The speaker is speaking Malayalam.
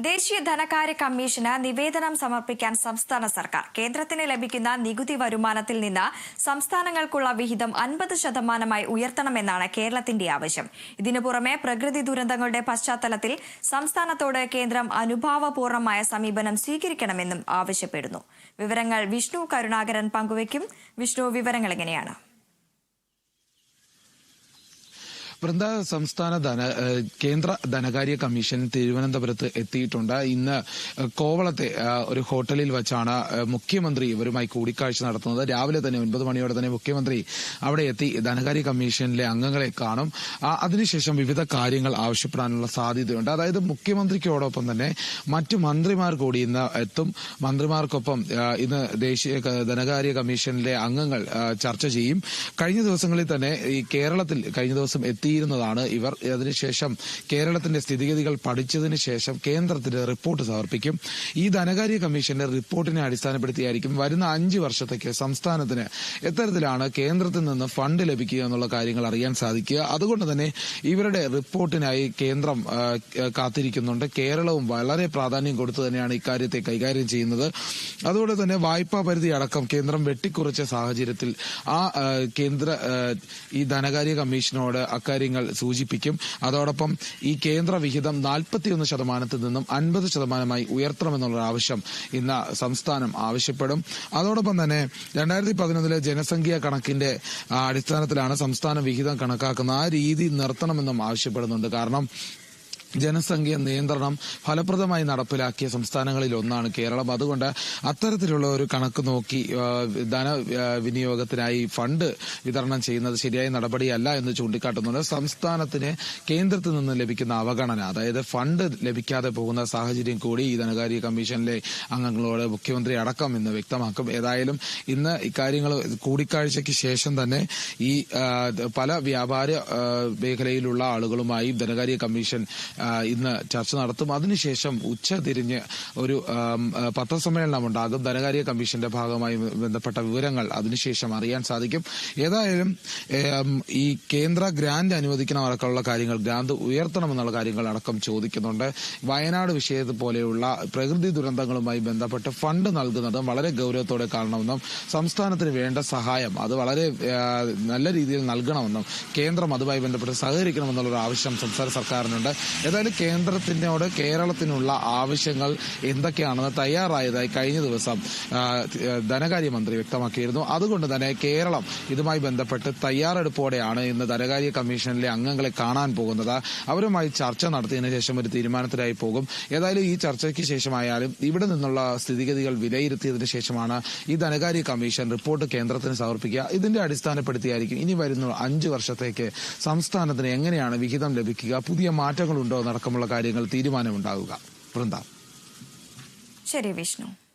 ദേശീയ ധനകാര്യ കമ്മീഷന് നിവേദനം സമർപ്പിക്കാൻ സംസ്ഥാന സർക്കാർ. കേന്ദ്രത്തിന് ലഭിക്കുന്ന നികുതി വരുമാനത്തിൽ നിന്ന് സംസ്ഥാനങ്ങൾക്കുള്ള വിഹിതം അൻപത് ശതമാനമായി ഉയർത്തണമെന്നാണ് കേരളത്തിന്റെ ആവശ്യം. ഇതിനു പുറമെ പ്രകൃതി ദുരന്തങ്ങളുടെ പശ്ചാത്തലത്തിൽ സംസ്ഥാനത്തോട് കേന്ദ്രം അനുഭാവപൂർണമായ സമീപനം സ്വീകരിക്കണമെന്നും ആവശ്യപ്പെടുന്നു. വിവരങ്ങൾ വിഷ്ണു കരുണാകരൻ പങ്കുവയ്ക്കും. വിഷ്ണു വിവരങ്ങൾ എങ്ങനെയാണ്? വൃന്ദ സംസ്ഥാന ധന കേന്ദ്ര ധനകാര്യ കമ്മീഷൻ തിരുവനന്തപുരത്ത് എത്തിയിട്ടുണ്ട്. ഇന്ന് കോവളത്തെ ഒരു ഹോട്ടലിൽ വച്ചാണ് മുഖ്യമന്ത്രി ഇവരുമായി കൂടിക്കാഴ്ച നടത്തുന്നത്. രാവിലെ തന്നെ ഒൻപത് മണിയോടെ തന്നെ മുഖ്യമന്ത്രി അവിടെ എത്തി ധനകാര്യ കമ്മീഷനിലെ അംഗങ്ങളെ കാണും. അതിനുശേഷം വിവിധ കാര്യങ്ങൾ ആവശ്യപ്പെടാനുള്ള സാധ്യതയുണ്ട്. അതായത് മുഖ്യമന്ത്രിക്കോടൊപ്പം തന്നെ മറ്റു മന്ത്രിമാർ കൂടി ഇന്ന് എത്തും. മന്ത്രിമാർക്കൊപ്പം ഇന്ന് ദേശീയ ധനകാര്യ കമ്മീഷനിലെ അംഗങ്ങൾ ചർച്ച ചെയ്യും. കഴിഞ്ഞ ദിവസങ്ങളിൽ തന്നെ ഈ കേരളത്തിൽ കഴിഞ്ഞ ദിവസം എത്തിയിരുന്നതാണ് ഇവർ. അതിനുശേഷം കേരളത്തിന്റെ സ്ഥിതിഗതികൾ പഠിച്ചതിന് ശേഷം കേന്ദ്രത്തിന് റിപ്പോർട്ട് സമർപ്പിക്കും. ഈ ധനകാര്യ കമ്മീഷന്റെ റിപ്പോർട്ടിനെ അടിസ്ഥാനപ്പെടുത്തിയായിരിക്കും വരുന്ന അഞ്ച് വർഷത്തേക്ക് സംസ്ഥാനത്തിന് എത്തരത്തിലാണ് കേന്ദ്രത്തിൽ നിന്ന് ഫണ്ട് ലഭിക്കുക എന്നുള്ള കാര്യങ്ങൾ അറിയാൻ സാധിക്കുക. അതുകൊണ്ട് തന്നെ ഇവരുടെ റിപ്പോർട്ടിനായി കേന്ദ്രം കാത്തിരിക്കുന്നുണ്ട്. കേരളവും വളരെ പ്രാധാന്യം കൊടുത്തു തന്നെയാണ് ഇക്കാര്യത്തെ കൈകാര്യം ചെയ്യുന്നത്. അതുകൊണ്ട് തന്നെ വായ്പാ പരിധി അടക്കം കേന്ദ്രം വെട്ടിക്കുറച്ച സാഹചര്യത്തിൽ ആ കേന്ദ്ര ഈ ധനകാര്യ കമ്മീഷനോട് അക്കാര്യങ്ങൾ സൂചിപ്പിക്കും. അതോടൊപ്പം ഈ കേന്ദ്ര വിഹിതം നാൽപ്പത്തിയൊന്ന് ശതമാനത്തിൽ നിന്നും അൻപത് ശതമാനമായി ഉയർത്തണമെന്നുള്ള ആവശ്യം ഇന്ന് സംസ്ഥാനം ആവശ്യപ്പെടും. അതോടൊപ്പം തന്നെ രണ്ടായിരത്തി പതിനൊന്നിലെ ജനസംഖ്യാ കണക്കിന്റെ അടിസ്ഥാനത്തിലാണ് സംസ്ഥാന വിഹിതം കണക്കാക്കുന്നത് ആ രീതി നിർത്തണമെന്നും ആവശ്യപ്പെടുന്നുണ്ട്. കാരണം ജനസംഖ്യ നിയന്ത്രണം ഫലപ്രദമായി നടപ്പിലാക്കിയ സംസ്ഥാനങ്ങളിൽ ഒന്നാണ് കേരളം. അതുകൊണ്ട് അത്തരത്തിലുള്ള ഒരു കണക്ക് നോക്കി ധന വിനിയോഗത്തിനായി ഫണ്ട് വിതരണം ചെയ്യുന്നത് ശരിയായ നടപടിയല്ല എന്ന് ചൂണ്ടിക്കാട്ടുന്നുണ്ട്. സംസ്ഥാനത്തിന് കേന്ദ്രത്തിൽ നിന്ന് ലഭിക്കുന്ന അവഗണന അതായത് ഫണ്ട് ലഭിക്കാതെ പോകുന്ന സാഹചര്യം കൂടി ഈ ധനകാര്യ കമ്മീഷനിലെ അംഗങ്ങളോട് മുഖ്യമന്ത്രി അടക്കം ഇന്ന് വ്യക്തമാക്കും. ഏതായാലും ഇന്ന് ഇക്കാര്യങ്ങൾ കൂടിക്കാഴ്ചയ്ക്ക് ശേഷം തന്നെ ഈ പല വ്യാപാര മേഖലയിലുള്ള ആളുകളുമായി ധനകാര്യ കമ്മീഷൻ ഇന്ന് ചർച്ച നടത്തും. അതിനുശേഷം ഉച്ച തിരിഞ്ഞ് ഒരു പത്രസമ്മേളനം ഉണ്ടാകും ധനകാര്യ കമ്മീഷന്റെ ഭാഗമായി ബന്ധപ്പെട്ട വിവരങ്ങൾ അതിനുശേഷം അറിയാൻ സാധിക്കും. ഏതായാലും ഈ കേന്ദ്ര ഗ്രാന്റ് അനുവദിക്കണം അടക്കമുള്ള കാര്യങ്ങൾ ഗ്രാന്റ് ഉയർത്തണമെന്നുള്ള കാര്യങ്ങൾ അടക്കം ചോദിക്കുന്നുണ്ട്. വയനാട് വിഷയത്തെ പോലെയുള്ള പ്രകൃതി ദുരന്തങ്ങളുമായി ബന്ധപ്പെട്ട് ഫണ്ട് നൽകുന്നതും വളരെ ഗൗരവത്തോടെ കാണണമെന്നും സംസ്ഥാനത്തിന് വേണ്ട സഹായം അത് വളരെ നല്ല രീതിയിൽ നൽകണമെന്നും കേന്ദ്രം അതുമായി ബന്ധപ്പെട്ട് സഹകരിക്കണമെന്നുള്ള ഒരു ആവശ്യം സംസ്ഥാന സർക്കാരിനുണ്ട്. ഏതായാലും കേന്ദ്രത്തിനോട് കേരളത്തിനുള്ള ആവശ്യങ്ങൾ എന്തൊക്കെയാണെന്ന് തയ്യാറായതായി കഴിഞ്ഞ ദിവസം ധനകാര്യമന്ത്രി വ്യക്തമാക്കിയിരുന്നു. അതുകൊണ്ട് തന്നെ കേരളം ഇതുമായി ബന്ധപ്പെട്ട് തയ്യാറെടുപ്പോടെയാണ് ഇന്ന് ധനകാര്യ കമ്മീഷനിലെ അംഗങ്ങളെ കാണാൻ പോകുന്നത്. അവരുമായി ചർച്ച നടത്തിയതിനു ശേഷം ഒരു തീരുമാനത്തിലായി പോകും. ഏതായാലും ഈ ചർച്ചയ്ക്ക് ശേഷമായാലും ഇവിടെ നിന്നുള്ള സ്ഥിതിഗതികൾ വിലയിരുത്തിയതിന് ശേഷമാണ് ഈ ധനകാര്യ കമ്മീഷൻ റിപ്പോർട്ട് കേന്ദ്രത്തിന് സമർപ്പിക്കുക. ഇതിന്റെ അടിസ്ഥാനപ്പെടുത്തിയായിരിക്കും ഇനി വരുന്ന അഞ്ചു വർഷത്തേക്ക് സംസ്ഥാനത്തിന് എങ്ങനെയാണ് വിഹിതം ലഭിക്കുക? പുതിയ മാറ്റങ്ങളുണ്ടോ? എന്നടക്കമുള്ള കാര്യങ്ങൾ തീരുമാനമുണ്ടാകുക വൃന്ദ. ശരി വിഷ്ണു.